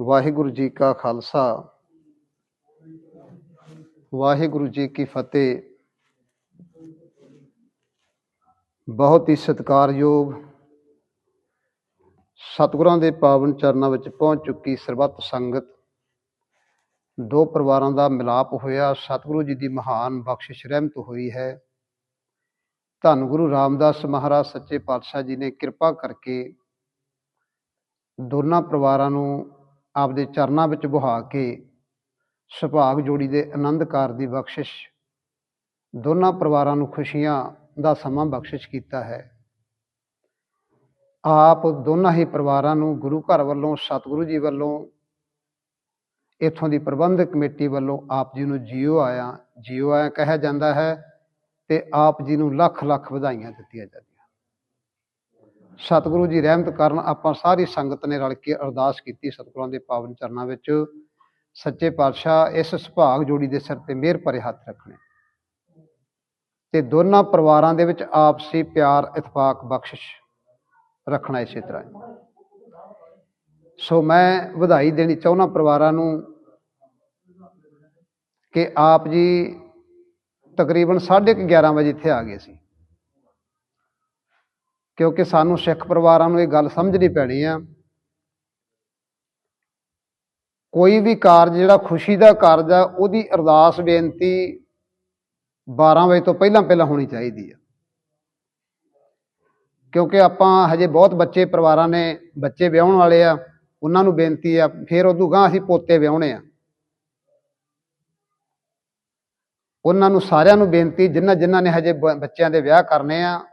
ਵਾਹਿਗੁਰੂ ਜੀ ਕਾ ਖਾਲਸਾ। ਵਾਹਿਗੁਰੂ ਜੀ ਕੀ ਫਤਿਹ। ਬਹੁਤ ਹੀ ਸਤਿਕਾਰਯੋਗ ਸਤਿਗੁਰਾਂ ਦੇ ਪਾਵਨ ਚਰਨਾਂ ਵਿੱਚ ਪਹੁੰਚ ਚੁੱਕੀ ਸਰਬੱਤ ਸੰਗਤ। ਦੋ ਪਰਿਵਾਰਾਂ ਦਾ ਮਿਲਾਪ ਹੋਇਆ। ਸਤਿਗੁਰੂ ਜੀ ਦੀ ਮਹਾਨ ਬਖਸ਼ਿਸ਼ ਰਹਿਮਤ ਹੋਈ ਹੈ। ਧੰਨ ਗੁਰੂ ਰਾਮਦਾਸ ਮਹਾਰਾਜ, ਸੱਚੇ ਪਾਤਸ਼ਾਹ ਜੀ ਨੇ ਕਿਰਪਾ ਕਰਕੇ ਦੋਨਾਂ ਪਰਿਵਾਰਾਂ ਨੂੰ ਆਪਦੇ ਚਰਨਾਂ ਵਿੱਚ ਬੁਹਾ ਕੇ ਸੁਭਾਗ ਜੋੜੀ ਦੇ ਆਨੰਦ ਕਾਰ ਦੀ ਬਖਸ਼ਿਸ਼, ਦੋਨਾਂ ਪਰਿਵਾਰਾਂ ਨੂੰ ਖੁਸ਼ੀਆਂ ਦਾ ਸਮਾਂ ਬਖਸ਼ਿਸ਼ ਕੀਤਾ ਹੈ। ਆਪ ਦੋਨਾਂ ਹੀ ਪਰਿਵਾਰਾਂ ਨੂੰ ਗੁਰੂ ਘਰ ਵੱਲੋਂ, ਸਤਿਗੁਰੂ ਜੀ ਵੱਲੋਂ, ਇਥੋਂ ਦੀ ਪ੍ਰਬੰਧਕ ਕਮੇਟੀ ਵੱਲੋਂ ਆਪ ਜੀ ਨੂੰ ਜੀਓ ਆਇਆ ਜੀਓ ਆਇਆ ਕਿਹਾ ਜਾਂਦਾ ਹੈ ਤੇ ਆਪ ਜੀ ਨੂੰ ਲੱਖ ਲੱਖ ਵਧਾਈਆਂ ਦਿੱਤੀਆਂ ਜਾਂਦੀਆਂ ਸਤਿਗੁਰੂ ਜੀ ਰਹਿਮਤ ਕਰਨ ਆਪਾਂ ਸਾਰੀ ਸੰਗਤ ਨੇ ਰਲ ਕੇ ਅਰਦਾਸ ਕੀਤੀ ਸਤਿਗੁਰਾਂ ਦੇ ਪਾਵਨ ਚਰਨਾਂ ਵਿੱਚ। ਸੱਚੇ ਪਾਤਸ਼ਾਹ ਇਸ ਸੁਭਾਗ ਜੋੜੀ ਦੇ ਸਿਰ ਤੇ ਮਿਹਰ ਭਰੇ ਹੱਥ ਰੱਖਣੇ। ਤੇ ਦੋਨਾਂ ਪਰਿਵਾਰਾਂ ਦੇ ਵਿੱਚ ਆਪਸੀ ਪਿਆਰ, ਇਤਫਾਕ, ਬਖਸ਼ਿਸ਼ ਰੱਖਣਾ ਇਸੇ ਤਰ੍ਹਾਂ ਸੋ ਮੈਂ ਵਧਾਈ ਦੇਣੀ ਚਾਹੁੰਦਾ ਪਰਿਵਾਰਾਂ ਨੂੰ ਕਿ ਆਪ ਜੀ ਤਕਰੀਬਨ 11:30 ਵਜੇ ਇੱਥੇ ਆ ਗਏ ਸੀ। ਕਿਉਂਕਿ ਸਾਨੂੰ ਸਿੱਖ ਪਰਿਵਾਰਾਂ ਨੂੰ ਇਹ ਗੱਲ ਸਮਝਣੀ ਪੈਣੀ ਆ। ਕੋਈ ਵੀ ਕਾਰਜ, ਜਿਹੜਾ ਖੁਸ਼ੀ ਦਾ ਕਾਰਜ ਆ, ਉਹਦੀ ਅਰਦਾਸ ਬੇਨਤੀ 12 ਵਜੇ ਤੋਂ ਪਹਿਲਾਂ ਪਹਿਲਾਂ ਹੋਣੀ ਚਾਹੀਦੀ ਆ। ਕਿਉਂਕਿ ਆਪਾਂ ਹਜੇ ਬਹੁਤ ਬੱਚੇ ਪਰਿਵਾਰਾਂ ਨੇ ਬੱਚੇ ਵਿਆਹਣ ਵਾਲੇ ਆ, ਉਹਨਾਂ ਨੂੰ ਬੇਨਤੀ ਆ, ਫਿਰ ਉਦੋਂ ਗਾਂ ਅਸੀਂ ਪੋਤੇ ਵਿਆਹੁਣੇ ਆ। ਉਹਨਾਂ ਨੂੰ ਸਾਰਿਆਂ ਨੂੰ ਬੇਨਤੀ ਜਿਨ੍ਹਾਂ ਜਿਨ੍ਹਾਂ ਨੇ ਹਜੇ ਬ- ਬੱਚਿਆਂ ਦੇ ਵਿਆਹ ਕਰਨੇ ਆ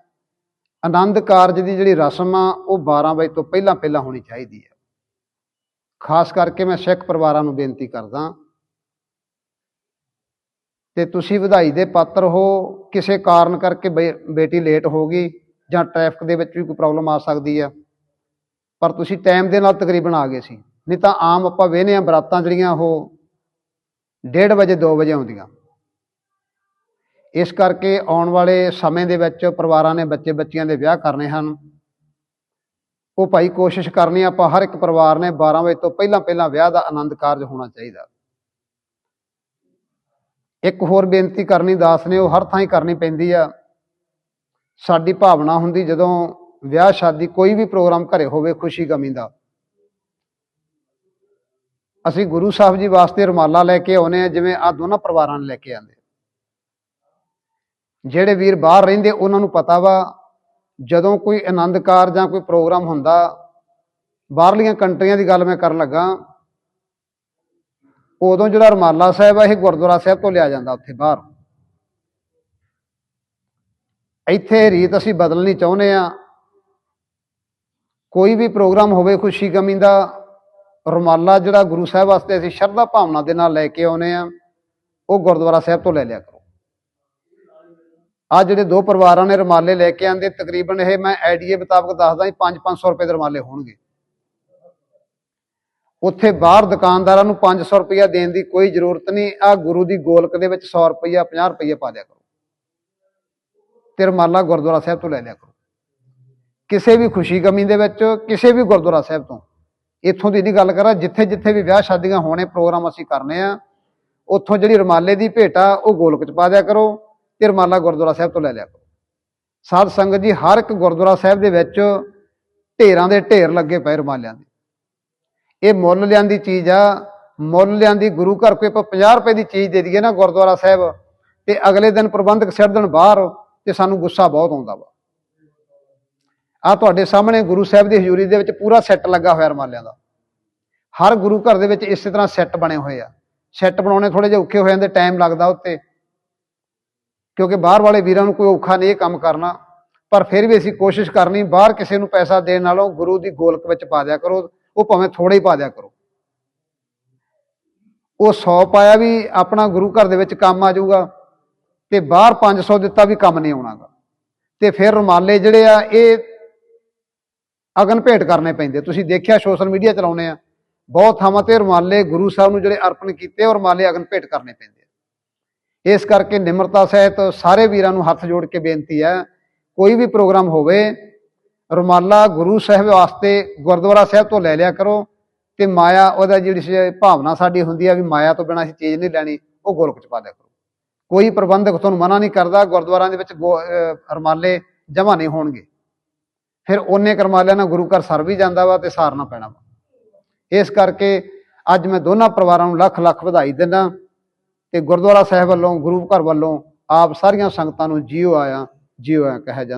ਆਨੰਦ ਕਾਰਜ ਦੀ ਜਿਹੜੀ ਰਸਮ ਆ, ਉਹ 12 ਵਜੇ ਤੋਂ ਪਹਿਲਾਂ ਪਹਿਲਾਂ ਹੋਣੀ ਚਾਹੀਦੀ ਹੈ। ਖਾਸ ਕਰਕੇ ਮੈਂ ਸਿੱਖ ਪਰਿਵਾਰਾਂ ਨੂੰ ਬੇਨਤੀ ਕਰਦਾ ਤੇ ਤੁਸੀਂ ਵਧਾਈ ਦੇ ਪਾਤਰ ਹੋ, ਕਿਸੇ ਕਾਰਨ ਕਰਕੇ ਬੇ- ਬੇਟੀ ਲੇਟ ਹੋ ਗਈ ਜਾਂ ਟ੍ਰੈਫਿਕ ਦੇ ਵਿੱਚ ਵੀ ਕੋਈ ਪ੍ਰੋਬਲਮ ਆ ਸਕਦੀ ਆ, ਪਰ ਤੁਸੀਂ ਟਾਈਮ ਦੇ ਨਾਲ ਤਕਰੀਬਨ ਆ ਗਏ ਸੀ। ਨਹੀਂ ਤਾਂ ਆਮ ਆਪਾਂ ਵੇਹਨੇ ਆ ਬਰਾਤਾਂ ਜਿਹੜੀਆਂ ਉਹ 1:30 ਵਜੇ 2 ਵਜੇ ਆਉਂਦੀਆਂ। ਇਸ ਕਰਕੇ ਆਉਣ ਵਾਲੇ ਸਮੇਂ ਦੇ ਵਿੱਚ ਪਰਿਵਾਰਾਂ ਨੇ ਬੱਚੇ ਬੱਚੀਆਂ ਦੇ ਵਿਆਹ ਕਰਨੇ ਹਨ। ਉਹ ਭਾਈ ਕੋਸ਼ਿਸ਼ ਕਰਨੀ ਆਪਾਂ ਹਰ ਇੱਕ ਪਰਿਵਾਰ ਨੇ 12 ਵਜੇ ਤੋਂ ਪਹਿਲਾਂ ਪਹਿਲਾਂ ਵਿਆਹ ਦਾ ਆਨੰਦ ਕਾਰਜ ਹੋਣਾ ਚਾਹੀਦਾ। ਇੱਕ ਹੋਰ ਬੇਨਤੀ ਕਰਨੀ, ਦਾਸ ਨੇ, ਉਹ ਹਰ ਥਾਂ ਹੀ ਕਰਨੀ ਪੈਂਦੀ ਆ। ਸਾਡੀ ਭਾਵਨਾ ਹੁੰਦੀ ਜਦੋਂ ਵਿਆਹ ਸ਼ਾਦੀ ਕੋਈ ਵੀ ਪ੍ਰੋਗਰਾਮ ਘਰੇ ਹੋਵੇ ਖੁਸ਼ੀ ਗਮੀ ਦਾ। ਅਸੀਂ ਗੁਰੂ ਸਾਹਿਬ ਜੀ ਵਾਸਤੇ ਰੁਮਾਲਾ ਲੈ ਕੇ ਆਉਨੇ ਆ, ਜਿਵੇਂ ਆ ਦੋਨਾਂ ਪਰਿਵਾਰਾਂ ਨੇ ਲੈ ਕੇ ਆਂਦੇ ਜਿਹੜੇ ਵੀਰ ਬਾਹਰ ਰਹਿੰਦੇ, ਉਹਨਾਂ ਨੂੰ ਪਤਾ ਵਾ, ਜਦੋਂ ਕੋਈ ਆਨੰਦ ਕਾਰ ਜਾਂ ਕੋਈ ਪ੍ਰੋਗਰਾਮ ਹੁੰਦਾ, ਬਾਹਰਲੀਆਂ ਕੰਟਰੀਆਂ ਦੀ ਗੱਲ ਮੈਂ ਕਰਨ ਲੱਗਾ, ਉਦੋਂ ਜਿਹੜਾ ਰਮਾਲਾ ਸਾਹਿਬ ਆ, ਇਹ ਗੁਰਦੁਆਰਾ ਸਾਹਿਬ ਤੋਂ ਲਿਆ ਜਾਂਦਾ ਉੱਥੇ ਬਾਹਰ। ਇੱਥੇ ਰੀਤ ਅਸੀਂ ਬਦਲਣੀ ਚਾਹੁੰਦੇ ਆ। ਕੋਈ ਵੀ ਪ੍ਰੋਗਰਾਮ ਹੋਵੇ ਖੁਸ਼ੀ ਗਮੀ ਦਾ, ਰੁਮਾਲਾ ਜਿਹੜਾ ਗੁਰੂ ਸਾਹਿਬ ਵਾਸਤੇ ਅਸੀਂ ਸ਼ਰਧਾ ਭਾਵਨਾ ਦੇ ਨਾਲ ਲੈ ਕੇ ਆਉਨੇ ਆ, ਉਹ ਗੁਰਦੁਆਰਾ ਸਾਹਿਬ ਤੋਂ ਲੈ ਲਿਆ ਕਰੋ। ਆ ਜਿਹੜੇ ਦੋ ਪਰਿਵਾਰਾਂ ਨੇ ਰਮਾਲੇ ਲੈ ਕੇ ਆਂਦੇ, ਤਕਰੀਬਨ ਇਹ ਮੈਂ ਆਈਡੀਏ ਮੁਤਾਬਕ ਦੱਸਦਾ ਜੀ 5-500 ਰੁਪਏ ਦੇ ਰਮਾਲੇ ਹੋਣਗੇ। ਉੱਥੇ ਬਾਹਰ ਦੁਕਾਨਦਾਰਾਂ ਨੂੰ 500 ਰੁਪਇਆ ਦੇਣ ਦੀ ਕੋਈ ਜ਼ਰੂਰਤ ਨਹੀਂ ਆ ਗੁਰੂ ਦੀ ਗੋਲਕ ਦੇ ਵਿੱਚ 100 ਰੁਪਇਆ 50 ਰੁਪਇਆ ਪਾ ਦਿਆ ਕਰੋ। ਤੇ ਰਮਾਲਾ ਗੁਰਦੁਆਰਾ ਸਾਹਿਬ ਤੋਂ ਲੈ ਲਿਆ ਕਰੋ। ਕਿਸੇ ਵੀ ਖੁਸ਼ੀ ਗਮੀ ਦੇ ਵਿੱਚ, ਕਿਸੇ ਵੀ ਗੁਰਦੁਆਰਾ ਸਾਹਿਬ ਤੋਂ। ਇੱਥੋਂ ਦੀ ਨਹੀਂ ਗੱਲ ਕਰਾਂ ਜਿੱਥੇ ਜਿੱਥੇ ਵੀ ਵਿਆਹ ਸ਼ਾਦੀਆਂ ਹੋਣੇ, ਪ੍ਰੋਗਰਾਮ ਅਸੀਂ ਕਰਨੇ ਆ, ਉੱਥੋਂ ਜਿਹੜੀ ਰਮਾਲੇ ਦੀ ਭੇਟਾ ਉਹ ਗੋਲਕ ਚ ਪਾ ਦਿਆ ਕਰੋ। ਤੇ ਰਮਾਲਾ ਗੁਰਦੁਆਰਾ ਸਾਹਿਬ ਤੋਂ ਲੈ ਲਿਆ ਕਰੋ। ਸਾਧ ਸੰਗਤ ਜੀ, ਹਰ ਇੱਕ ਗੁਰਦੁਆਰਾ ਸਾਹਿਬ ਦੇ ਵਿੱਚ ਢੇਰਾਂ ਦੇ ਢੇਰ ਲੱਗੇ ਪਏ ਰਮਾਲਿਆਂ ਦੇ। ਇਹ ਮੁੱਲ ਲਿਆਂਦੀ ਚੀਜ਼ ਆ, ਮੁੱਲ ਲਿਆਂਦੀ ਗੁਰੂ ਘਰ ਕੋਈ ਆਪਾਂ 50 ਰੁਪਏ ਦੀ ਚੀਜ਼ ਦੇ ਦਈਏ ਨਾ ਗੁਰਦੁਆਰਾ ਸਾਹਿਬ ਤੇ ਅਗਲੇ ਦਿਨ ਪ੍ਰਬੰਧਕ ਸਿਰ ਦਿਨ ਬਾਹਰ ਤੇ ਸਾਨੂੰ ਗੁੱਸਾ ਬਹੁਤ ਆਉਂਦਾ ਵਾ। ਆ ਤੁਹਾਡੇ ਸਾਹਮਣੇ ਗੁਰੂ ਸਾਹਿਬ ਦੀ ਹਜ਼ੂਰੀ ਦੇ ਵਿੱਚ ਪੂਰਾ ਸੈੱਟ ਲੱਗਾ ਹੋਇਆ ਰਮਾਲਿਆਂ ਦਾ। ਹਰ ਗੁਰੂ ਘਰ ਦੇ ਵਿੱਚ ਇਸੇ ਤਰ੍ਹਾਂ ਸੈੱਟ ਬਣੇ ਹੋਏ ਆ। ਸੈੱਟ ਬਣਾਉਣੇ ਥੋੜੇ ਜਿਹਾ ਔਖੇ ਹੋ ਜਾਂਦੇ, ਟਾਈਮ ਲੱਗਦਾ ਉੱਤੇ। ਕਿਉਂਕਿ ਬਾਹਰ ਵਾਲੇ ਵੀਰਾਂ ਨੂੰ ਕੋਈ ਔਖਾ ਨਹੀਂ ਇਹ ਕੰਮ ਕਰਨਾ, ਪਰ ਫਿਰ ਵੀ ਅਸੀਂ ਕੋਸ਼ਿਸ਼ ਕਰਨੀ, ਬਾਹਰ ਕਿਸੇ ਨੂੰ ਪੈਸਾ ਦੇਣ ਨਾਲੋਂ ਗੁਰੂ ਦੀ ਗੋਲਕ ਵਿੱਚ ਪਾ ਦਿਆ ਕਰੋ, ਉਹ ਭਾਵੇਂ ਥੋੜਾ ਹੀ ਪਾ ਦਿਆ ਕਰੋ। ਉਹ 100 ਪਾਇਆ ਵੀ ਆਪਣਾ ਗੁਰੂ ਘਰ ਦੇ ਵਿੱਚ ਕੰਮ ਆ ਜਾਊਗਾ ਤੇ ਬਾਹਰ 500 ਦਿੱਤਾ ਵੀ ਕੰਮ ਨਹੀਂ ਆਉਣਾਗਾ। ਤੇ ਫਿਰ ਰੁਮਾਲੇ ਜਿਹੜੇ ਆ, ਇਹ ਅਗਨ ਭੇਟ ਕਰਨੇ ਪੈਂਦੇ। ਤੁਸੀਂ ਦੇਖਿਆ ਸੋਸ਼ਲ ਮੀਡੀਆ ਚਲਾਉਨੇ ਆ, ਬਹੁਤ ਥਾਵਾਂ ਤੇ ਰੁਮਾਲੇ ਗੁਰੂ ਸਾਹਿਬ ਨੂੰ ਜਿਹੜੇ ਅਰਪਣ ਕੀਤੇ, ਉਹ ਰੁਮਾਲੇ ਅਗਨ ਭੇਟ ਕਰਨੇ ਪੈਂਦੇ। ਇਸ ਕਰਕੇ ਨਿਮਰਤਾ ਸਹਿਤ ਸਾਰੇ ਵੀਰਾਂ ਨੂੰ ਹੱਥ ਜੋੜ ਕੇ ਬੇਨਤੀ ਹੈ, ਕੋਈ ਵੀ ਪ੍ਰੋਗਰਾਮ ਹੋਵੇ, ਰੁਮਾਲਾ ਗੁਰੂ ਸਾਹਿਬ ਵਾਸਤੇ ਗੁਰਦੁਆਰਾ ਸਾਹਿਬ ਤੋਂ ਲੈ ਲਿਆ ਕਰੋ ਤੇ ਮਾਇਆ ਉਹਦਾ ਜਿਹੜੀ ਭਾਵਨਾ ਸਾਡੀ ਹੁੰਦੀ ਆ ਵੀ ਮਾਇਆ ਤੋਂ ਬਿਨਾਂ ਅਸੀਂ ਚੀਜ਼ ਨਹੀਂ ਲੈਣੀ, ਉਹ ਗੋਲਕ ਚ ਪਾ ਦਿਆ ਕਰੋ। ਕੋਈ ਪ੍ਰਬੰਧਕ ਤੁਹਾਨੂੰ ਮਨਾ ਨਹੀਂ ਕਰਦਾ ਗੁਰਦੁਆਰਾਂ ਦੇ ਵਿੱਚ ਗੋ- ਅਹ ਰਮਾਲੇ ਜਮਾ ਨਹੀਂ ਹੋਣਗੇ। ਫਿਰ ਉਹਨੇ ਕਰਮਾਲਿਆਂ ਨਾਲ ਗੁਰੂ ਘਰ ਸਰ ਵੀ ਜਾਂਦਾ ਵਾ ਤੇ ਸਾਰਨਾ ਪੈਣਾ ਵਾ। ਇਸ ਕਰਕੇ ਅੱਜ ਮੈਂ ਦੋਨਾਂ ਪਰਿਵਾਰਾਂ ਨੂੰ ਲੱਖ ਲੱਖ ਵਧਾਈ ਦਿੰਦਾ। ਤੇ ਗੁਰਦੁਆਰਾ ਸਾਹਿਬ ਵੱਲੋਂ, ਗੁਰੂ ਘਰ ਵੱਲੋਂ ਆਪ ਸਾਰੀਆਂ ਸੰਗਤਾਂ ਨੂੰ ਜੀਓ ਆਇਆ ਜੀਓ ਆਇਆ ਕਿਹਾ ਜਾਂਦਾ।